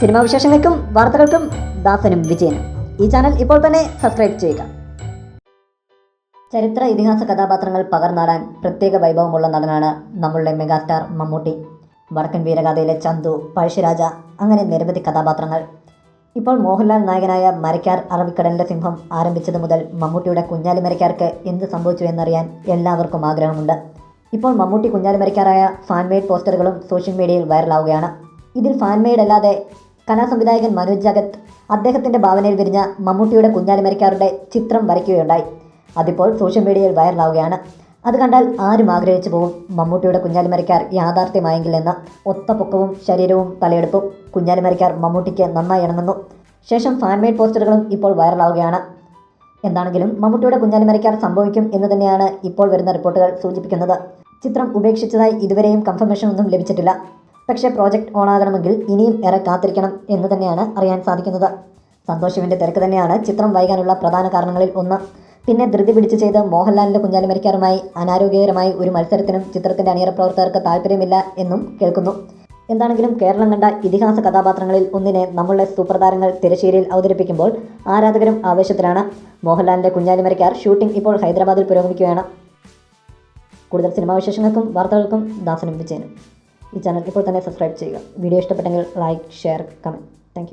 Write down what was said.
Cinema വിശേഷങ്ങൾക്കും വാർത്തകൾക്കും ദാസനും വിജയനും. ഈ ചാനൽ ഇപ്പോൾ തന്നെ സബ്സ്ക്രൈബ് ചെയ്യുക. ചരിത്ര ഇതിഹാസ കഥാപാത്രങ്ങൾ പകർന്നാടാൻ പ്രത്യേക വൈഭവമുള്ള നടനാണ് നമ്മളുടെ മെഗാസ്റ്റാർ മമ്മൂട്ടി. വടക്കൻ വീരഗാഥയിലെ ചന്തു പഴശ്ശിരാജ അങ്ങനെ നിരവധി കഥാപാത്രങ്ങൾ. ഇപ്പോൾ മോഹൻലാൽ നായകനായ മരക്കാർ അറബിക്കടലിന്റെ സിംഹം ആരംഭിച്ചത് മുതൽ മമ്മൂട്ടിയുടെ കുഞ്ഞാലി മരക്കാർക്ക് എന്ത് സംഭവിച്ചു എന്നറിയാൻ എല്ലാവർക്കും ആഗ്രഹമുണ്ട്. ഇപ്പോൾ മമ്മൂട്ടി കുഞ്ഞാലി മരക്കാരായ ഫാൻമെയ്ഡ് പോസ്റ്ററുകളും സോഷ്യൽ മീഡിയയിൽ വൈറലാവുകയാണ്. ഇതിൽ ഫാൻമെയ്ഡ് അല്ലാതെ കലാസംവിധായകൻ മനോജ് ജഗത് അദ്ദേഹത്തിന്റെ ഭാവനയിൽ വിരിഞ്ഞ മമ്മൂട്ടിയുടെ കുഞ്ഞാലിമരിക്കാരുടെ ചിത്രം വരയ്ക്കുകയുണ്ടായി. അതിപ്പോൾ സോഷ്യൽ മീഡിയയിൽ വൈറലാവുകയാണ്. അത് കണ്ടാൽ ആരും ആഗ്രഹിച്ചു പോകും മമ്മൂട്ടിയുടെ കുഞ്ഞാലിമരക്കാർ യാഥാർത്ഥ്യമായെങ്കിൽ എന്ന ഒത്ത പൊക്കവും ശരീരവും തലയെടുപ്പും കുഞ്ഞാലിമരക്കാർ മമ്മൂട്ടിക്ക് നന്നായി ഇണങ്ങുന്നു. ശേഷം ഫാൻമേഡ് പോസ്റ്ററുകളും ഇപ്പോൾ വൈറലാവുകയാണ്. എന്താണെങ്കിലും മമ്മൂട്ടിയുടെ കുഞ്ഞാലിമരക്കാർ സംഭവിക്കും എന്ന് തന്നെയാണ് ഇപ്പോൾ വരുന്ന റിപ്പോർട്ടുകൾ സൂചിപ്പിക്കുന്നത്. ചിത്രം ഉപേക്ഷിച്ചതായി ഇതുവരെയും കൺഫർമേഷൻ ഒന്നും ലഭിച്ചിട്ടില്ല. പക്ഷേ പ്രോജക്റ്റ് ഓണാകണമെങ്കിൽ ഇനിയും ഏറെ കാത്തിരിക്കണം എന്ന് തന്നെയാണ് അറിയാൻ സാധിക്കുന്നത്. സന്തോഷ് തിരക്ക് തന്നെയാണ് ചിത്രം വൈകാനുള്ള പ്രധാന കാരണങ്ങളിൽ ഒന്ന്. പിന്നെ ധൃതി പിടിച്ച് ചെയ്ത് മോഹൻലാലിന്റെ കുഞ്ഞാലിമരിക്കാരുമായി അനാരോഗ്യകരമായി ഒരു മത്സരത്തിനും ചിത്രത്തിന്റെ അണിയറ പ്രവർത്തകർക്ക് താല്പര്യമില്ല എന്നും കേൾക്കുന്നു. എന്താണെങ്കിലും കേരളം കണ്ട ഇതിഹാസ കഥാപാത്രങ്ങളിൽ ഒന്നിനെ നമ്മളുടെ സൂപ്രതാരങ്ങൾ തിരശ്ശേരിയിൽ അവതരിപ്പിക്കുമ്പോൾ ആരാധകരും ആവേശത്തിലാണ്. മോഹൻലാലിന്റെ കുഞ്ഞാലിമരിക്കാർ ഷൂട്ടിംഗ് ഇപ്പോൾ ഹൈദരാബാദിൽ പുരോഗമിക്കുകയാണ്. കൂടുതൽ സിനിമാ വിശേഷങ്ങൾക്കും വാർത്തകൾക്കും ദാസനും വിജയനും. ഈ ചാനൽ ഇപ്പോൾ തന്നെ സബ്സ്ക്രൈബ് ചെയ്യുക. വീഡിയോ ഇഷ്ടപ്പെട്ടെങ്കിൽ ലൈക്ക് ഷെയർ കമന്റ് താങ്ക്